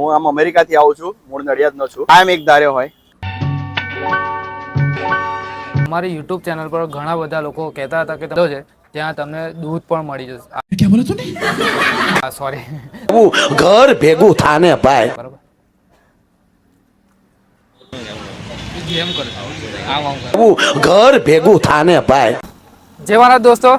હું આમ અમેરિકાથી આવું છું મૂળ નડિયાદનો છું. ટાઈમ એક ધારે હોય. અમારી યુટ્યુબ ચેનલ પર ઘણા બધા લોકો કહેતા હતા કે છે ત્યાં તમને દૂધ પણ મળી જશે. બોલો તું હા સોરી ઘર ભેગું થાને ભાઈ. બરોબર. ઘર ભેગું થાને ભાઈ. જેવાના દોસ્તો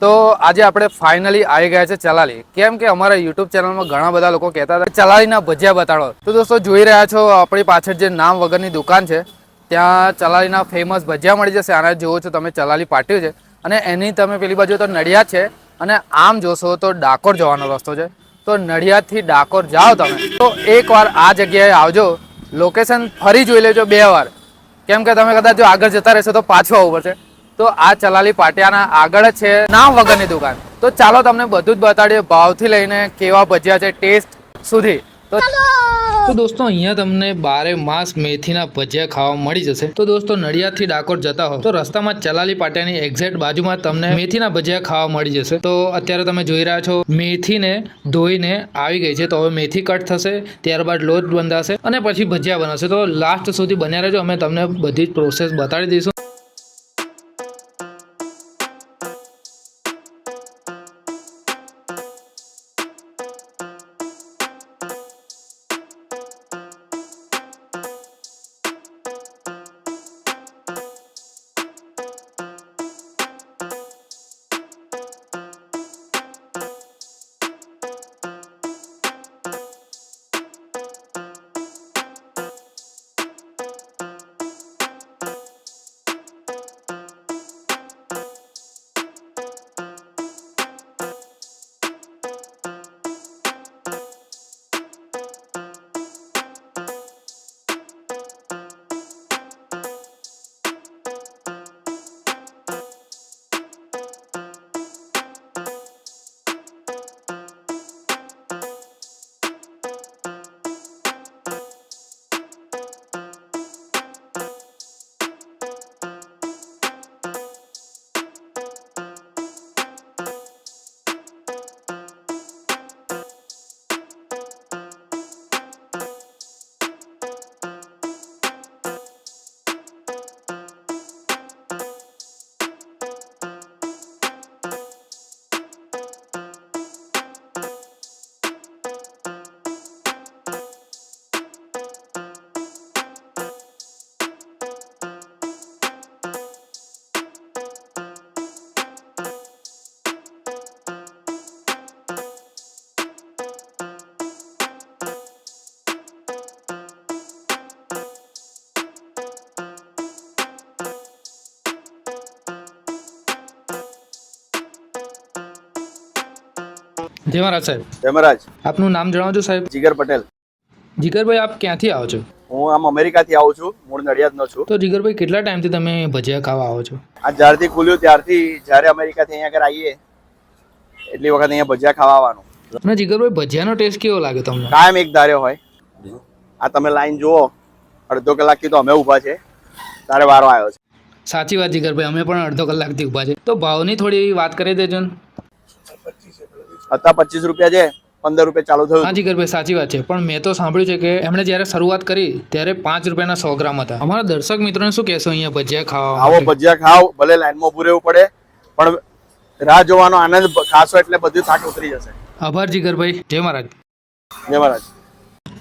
તો આજે આપણે ફાઇનલી આવી ગયા છે ચલાલી. કેમ કે અમારા યુટ્યુબ ચેનલમાં ઘણા બધા લોકો કહેતા હતા, ચલાલીના ભજીયા બતાડો. તો દોસ્તો, જોઈ રહ્યા છો આપણી પાછળ જે નામ વગરની દુકાન છે, ત્યાં ચલાલીના ફેમસ ભજીયા મળી જશે. આના જુઓ છો તમે, ચલાલી પાટ્યું છે. અને એની તમે પેલી બાજુ તો નડિયાદ છે, અને આમ જોશો તો ડાકોર જવાનો રસ્તો છે. તો નડિયાદથી ડાકોર જાઓ તમે. તો એકવાર આ જગ્યાએ આવજો. લોકેશન ફરી જોઈ લેજો બે વાર. કેમ કે તમે કદાચ જો આગળ જતા રહેશો તો પાછું આવવું પડશે. તો આ ચલાલી પાટિયાના આગળ છે નામ વગરની દુકાન. તો ચાલો તમને બધું જ બતાડીએ ભાવથી લઈને કેવા ભજીયા છે ટેસ્ટ સુધી. તો તો દોસ્તો અહીંયા તમને બારે માસ મેથીના ભજીયા ખાવા મળી જશે. તો દોસ્તો નડિયાદથી ડાકોર જતા હો. તો રસ્તામાં ચલાલી પાટિયાની એક્ઝેક્ટ બાજુમાં તમને મેથીના ભજીયા ખાવા મળી જશે. તો અત્યારે તમે જોઈ રહ્યા છો મેથીને ધોઈને આવી ગઈ છે. તો હવે મેથી કટ થશે ત્યારબાદ લોટ બંધાશે અને પછી ભજીયા બનાવશે તો લાસ્ટ સુધી બન્યા રહેજો. અમે તમને બધી જ પ્રોસેસ બતાડી દઈશું. જય મહારાજ સાહેબ. જય મહારાજ. આપનું નામ જણાવજો સાહેબ. જીગર પટેલ. જીગરભાઈ આપ ક્યાંથી આવો છો? હું આમ અમેરિકાથી આવું છું મૂળ નડિયાદનો છું. તો જીગરભાઈ કેટલા ટાઈમથી તમે ભજીયા ખાવા આવો છો? આ જ્યારથી ખુલ્યું ત્યારથી જ્યારે અમેરિકાથી અહીંયા આગળ આવીએ એટલી વખત અહીંયા ભજીયા ખાવા આવવાનું. અને જીગરભાઈ ભજીયાનો ટેસ્ટ કેવો લાગે તમને? કાયમ એક ધાર્યો હોય. આ તમે લાઈન જુઓ અડધો કલાકથી તો અમે ઊભા છે. તારે વારો આવ્યો છે. સાચી વાત જીગરભાઈ અમે પણ અડધો કલાકથી ઊભા છે. તો ભાવની થોડી વાત કરી દેજો ને. અત્યારે પચીસ રૂપિયા છે પંદર રૂપિયા ચાલુ થયું. હાજી જીગરભાઈ સાચી વાત છે. પણ મેં તો સાંભળ્યું છે કે એમણે જ્યારે શરૂઆત કરી ત્યારે પાંચ રૂપિયાના સો ગ્રામ હતા. અમારા દર્શક મિત્રોને શું કહેશો અહીંયા ભજીયા ખાવ આવો ભજીયા ખાવ ભલે લાઈનમાં ઉભું રહેવું પડે પણ રાહ જોવાનો આનંદ ખાસો એટલે બધું થાક ઉતરી જશે. આભાર જીગરભાઈ. જય મહારાજ. જય મહારાજ.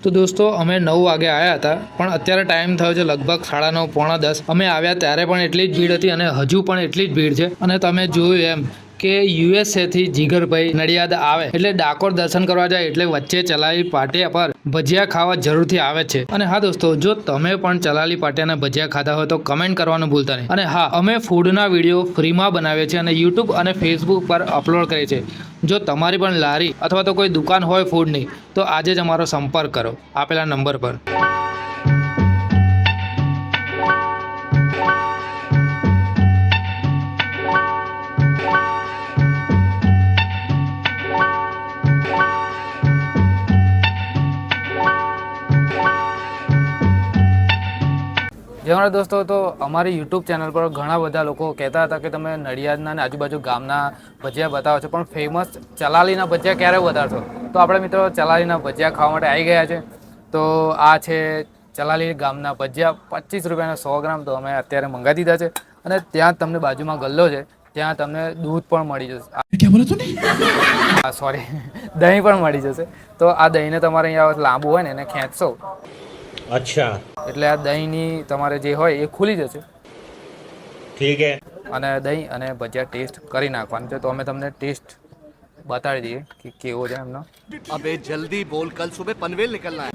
તો દોસ્તો અમે નવ વાગે આવ્યા હતા પણ અત્યારે ટાઈમ થયો છે લગભગ સાડા નવ પોણા દસ. અમે આવ્યા ત્યારે પણ એટલી જ ભીડ હતી અને હજુ પણ એટલી જ ભીડ છે. અને તમે જોયું એમ કે યુએસએથી જીગરભાઈ નડિયાદ આવે. એટલે ડાકોર દર્શન કરવા જાય એટલે વચ્ચે ચલાલી પાટિયા પર ભજીયા ખાવા જરૂરથી આવે છે. અને હા દોસ્તો, જો તમે પણ ચલાલી પાટિયાના ભજીયા ખાધા હોય તો કમેન્ટ કરવાનું ભૂલતા નહીં. અને હા, અમે ફૂડના વીડિયો ફ્રીમાં બનાવીએ છીએ અને યુટ્યુબ અને ફેસબુક પર અપલોડ કરીએ છીએ. જો તમારી પણ લારી અથવા તો કોઈ દુકાન હોય ફૂડની, તો આજે જ અમારો સંપર્ક કરો. આપેલા નંબર પર. જે મારા દોસ્તો તો અમારી યુટ્યુબ ચેનલ પર ઘણા બધા લોકો કહેતા હતા કે તમે નડિયાદના અને આજુબાજુ ગામના ભજીયા બતાવો છો પણ ફેમસ ચલાલીના ભજીયા ક્યારે વધારશો? તો આપણે મિત્રો ચલાલીના ભજીયા ખાવા માટે આવી ગયા છે. તો આ છે ચલાલી ગામના ભજીયા પચીસ રૂપિયાના સો ગ્રામ તો અમે અત્યારે મંગાવી દીધા છે અને ત્યાં તમને બાજુમાં ગલ્લો છે ત્યાં તમને દૂધ પણ મળી જશે. હા સોરી દહીં પણ મળી જશે. તો આ દહીંને તમારે અહીંયા લાંબુ હોય ને એને ખેંચશો. અચ્છા. એટલે આ દહીંની તમારે જે હોય એ ખુલી જશે. ઠીક છે અને દહીં અને ભજીયા ટેસ્ટ કરી નાખવાનું છે. તો અમે તમને ટેસ્ટ બતાવી દઈએ કે કેવો છે એમનો. અબે જલ્દી બોલ કલ સુબે પનવેલ નીકળના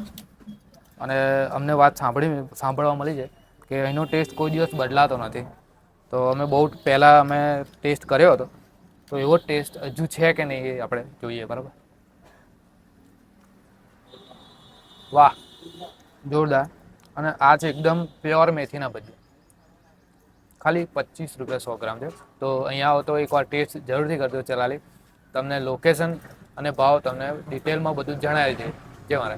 અને અમને વાત સાંભળી સાંભળવા મળી છે કે અહીંનો ટેસ્ટ કોઈ દિવસ બદલાતો નથી. તો અમે બહુ પહેલાં અમે ટેસ્ટ કર્યો હતો. તો એવો ટેસ્ટ હજુ છે કે નહીં એ આપણે જોઈએ બરાબર? વાહ. જોરદાર. અને આ છે એકદમ પ્યોર મેથીના ભજીયા. ખાલી પચીસ રૂપિયા સો ગ્રામ છે. તો અહીંયા આવો તો એકવાર ટેસ્ટ જરૂરથી કરજો ચલાલી. તમને લોકેશન અને ભાવ તમને ડિટેલમાં બધું જણાવી દે. જે મારે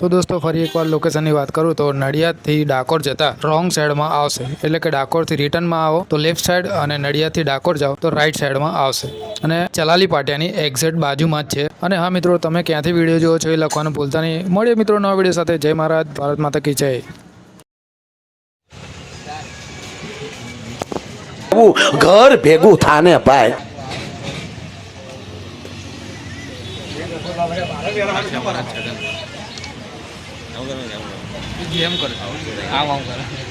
તો દોસ્તો, ફરી એકવાર લોકેશનની વાત કરું તો નડિયાદથી ડાકોર જતા રોંગ સાઈડમાં આવશે. એટલે કે ડાકોરથી રિટર્નમાં આવો, તો લેફ્ટ સાઈડ અને નડિયાદથી ડાકોર જાઓ, તો રાઈટ સાઈડમાં આવશે. અને ચલાલી પાટિયાની એક્ઝેક્ટ બાજુમાં જ છે. અને હા મિત્રો, તમે ક્યાંથી વીડિયો જોવો છો એ લખવાનું ભૂલતા નહીં. મળીએ મિત્રો નવા વીડિયો સાથે. જય મહારાજ. ભારત માતા કી જય. ઘર ભેગું થાને ભાઈ જેમ કરો આમ આમ કરો